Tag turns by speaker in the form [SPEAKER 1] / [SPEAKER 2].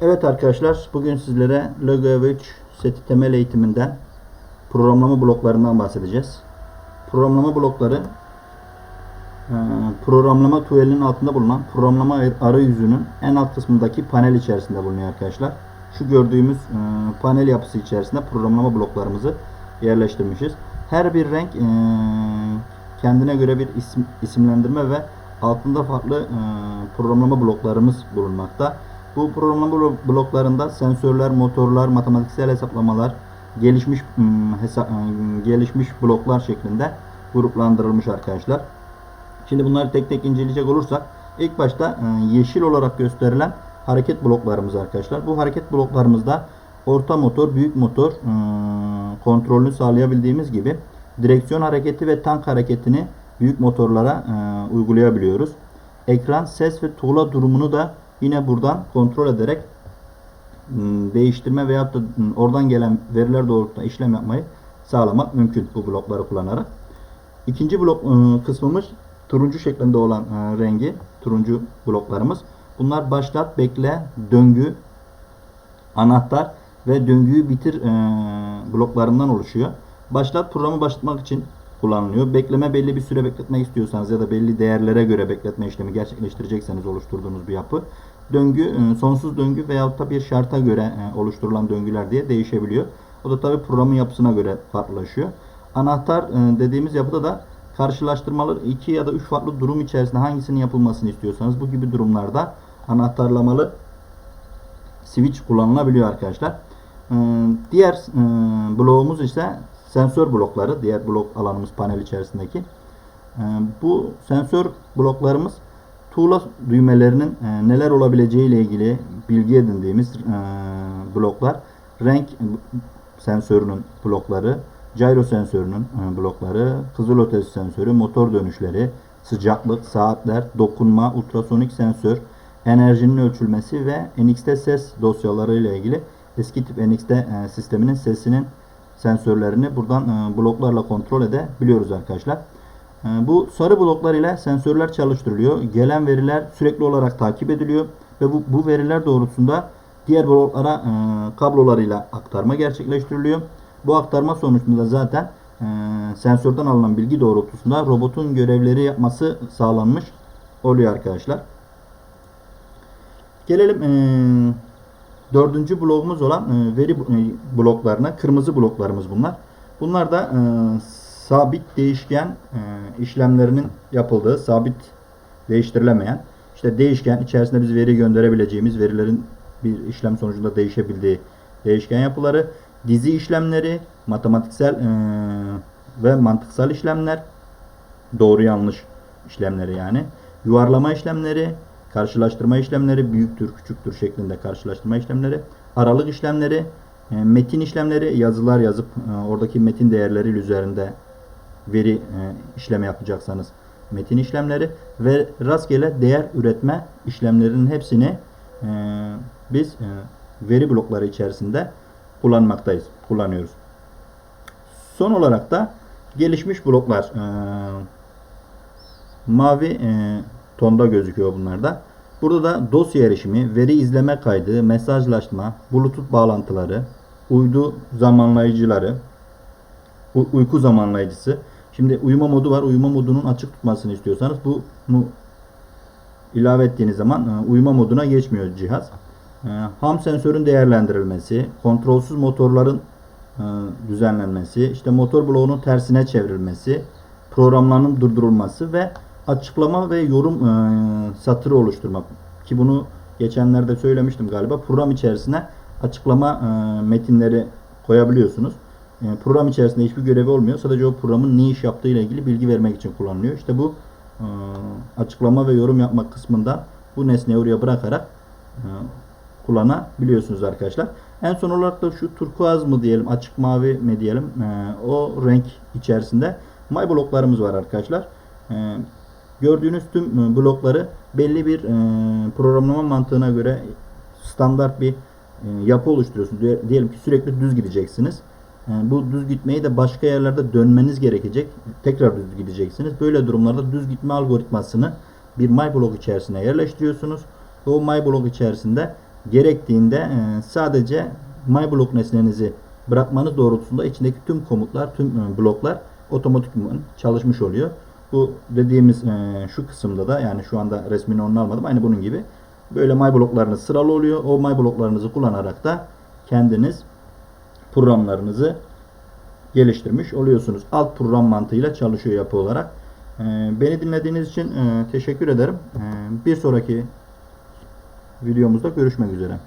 [SPEAKER 1] Evet arkadaşlar bugün sizlere Lego Ev3 seti temel eğitiminden programlama bloklarından bahsedeceğiz. Programlama blokları e, programlama tuvalinin altında bulunan programlama arayüzünün en alt kısmındaki panel içerisinde bulunuyor arkadaşlar. Şu gördüğümüz e, panel yapısı içerisinde programlama bloklarımızı yerleştirmişiz. Her bir renk e, kendine göre bir isim, isimlendirme ve altında farklı programlama bloklarımız bulunmakta. Bu programlama blo- bloklarında sensörler, motorlar, matematiksel hesaplamalar, gelişmiş hesa- ım, gelişmiş bloklar şeklinde gruplandırılmış arkadaşlar. Şimdi bunları tek tek inceleyecek olursak ilk başta e, yeşil olarak gösterilen hareket bloklarımız arkadaşlar. Bu hareket bloklarımızda orta motor, büyük motor e, kontrolünü sağlayabildiğimiz gibi direksiyon hareketi ve tank hareketini büyük motorlara e, uygulayabiliyoruz. Ekran, ses ve tuğla durumunu da yine buradan kontrol ederek m, değiştirme veyahut da m, oradan gelen veriler doğrultusunda işlem yapmayı sağlamak mümkün bu blokları kullanarak. İkinci blok e, kısmımız turuncu şeklinde olan rengi, turuncu bloklarımız. Bunlar başlat, bekle, döngü, anahtar ve döngüyü bitir bloklarından oluşuyor. Başlat programı başlatmak için kullanılıyor. Bekleme belli bir süre bekletmek istiyorsanız ya da belli değerlere göre bekletme işlemi gerçekleştirecekseniz oluşturduğunuz bir yapı. Döngü e, sonsuz döngü veyahut da bir şarta göre e, oluşturulan döngüler diye değişebiliyor. O da tabi programın yapısına göre farklılaşıyor. Anahtar e, dediğimiz yapıda da karşılaştırmalı iki ya da üç farklı durum içerisinde hangisinin yapılmasını istiyorsanız bu gibi durumlarda anahtarlamalı switch kullanılabiliyor arkadaşlar. Diğer bloğumuz ise sensör blokları. Diğer blok alanımız panel içerisindeki. Bu sensör bloklarımız tuğla düğmelerinin e, neler olabileceği ile ilgili bilgi edindiğimiz e, bloklar. Renk sensörünün blokları, gyro sensörünün e, blokları, kızılötesi sensörü, motor dönüşleri, sıcaklık, saatler, dokunma, ultrasonik sensör, enerjinin ölçülmesi ve NXT ses dosyaları ile ilgili eski tip NXT e, sisteminin sesinin sensörlerini buradan e, bloklarla kontrol edebiliyoruz arkadaşlar. E, Bu sarı bloklar ile sensörler çalıştırılıyor. Gelen veriler sürekli olarak takip ediliyor ve bu, bu veriler doğrultusunda diğer bloklara e, kablolarıyla aktarma gerçekleştiriliyor. Bu aktarma sonucunda zaten e, sensörden alınan bilgi doğrultusunda robotun görevleri yapması sağlanmış oluyor arkadaşlar. Gelelim e, dördüncü bloğumuz olan e, veri e, bloklarına. Kırmızı bloklarımız bunlar. Bunlar da e, sabit değişken e, işlemlerinin yapıldığı, sabit değiştirilemeyen, işte değişken içerisinde biz veri gönderebileceğimiz verilerin bir işlem sonucunda değişebildiği değişken yapıları, dizi işlemleri, matematiksel e, ve mantıksal işlemler, doğru yanlış işlemleri yani, yuvarlama işlemleri, karşılaştırma işlemleri, büyüktür, küçüktür şeklinde karşılaştırma işlemleri, aralık işlemleri, e, metin işlemleri, yazılar yazıp e, oradaki metin değerleri üzerinde veri e, işleme yapacaksanız metin işlemleri ve rastgele değer üretme işlemlerinin hepsini e, biz e, veri blokları içerisinde kullanmaktayız, kullanıyoruz. Son olarak da gelişmiş bloklar mavi tonda gözüküyor bunlarda. Burada da dosya erişimi, veri izleme kaydı, mesajlaşma, bluetooth bağlantıları, uydu zamanlayıcıları, uyku zamanlayıcısı. Şimdi uyuma modu var. Uyuma modunun açık tutmasını istiyorsanız bunu ilave ettiğiniz zaman e, uyuma moduna geçmiyor cihaz. E, Ham sensörün değerlendirilmesi, kontrolsüz motorların e, düzenlenmesi, işte motor bloğunun tersine çevrilmesi, programların durdurulması ve açıklama ve yorum satırı oluşturmak. Ki bunu geçenlerde söylemiştim galiba. Program içerisine açıklama metinleri koyabiliyorsunuz. E, program içerisinde hiçbir görevi olmuyor. Sadece o programın ne iş yaptığı ile ilgili bilgi vermek için kullanılıyor. İşte bu e, açıklama ve yorum yapmak kısmında bu nesneyi oraya bırakarak e, kullanabiliyorsunuz arkadaşlar. En son olarak da şu turkuaz mı diyelim, açık mavi mi diyelim, o renk içerisinde my bloklarımız var arkadaşlar. Gördüğünüz tüm blokları belli bir programlama mantığına göre standart bir yapı oluşturuyorsunuz. Diye- Diyelim ki sürekli düz gideceksiniz. E, bu düz gitmeyi de başka yerlerde dönmeniz gerekecek. Tekrar düz gideceksiniz. Böyle durumlarda düz gitme algoritmasını bir my blok içerisine yerleştiriyorsunuz. O my blok içerisinde gerektiğinde e, sadece MyBlock nesnenizi bırakmanız doğrultusunda içindeki tüm komutlar, tüm e, bloklar otomatikman çalışmış oluyor. Bu dediğimiz e, şu kısımda da yani şu anda resmini onu almadım. Aynı bunun gibi böyle MyBlock'larınız sıralı oluyor. O MyBlock'larınızı kullanarak da kendiniz programlarınızı geliştirmiş oluyorsunuz. Alt program mantığıyla çalışıyor yapı olarak. E, beni dinlediğiniz için e, teşekkür ederim. E, bir sonraki videomuzda görüşmek üzere.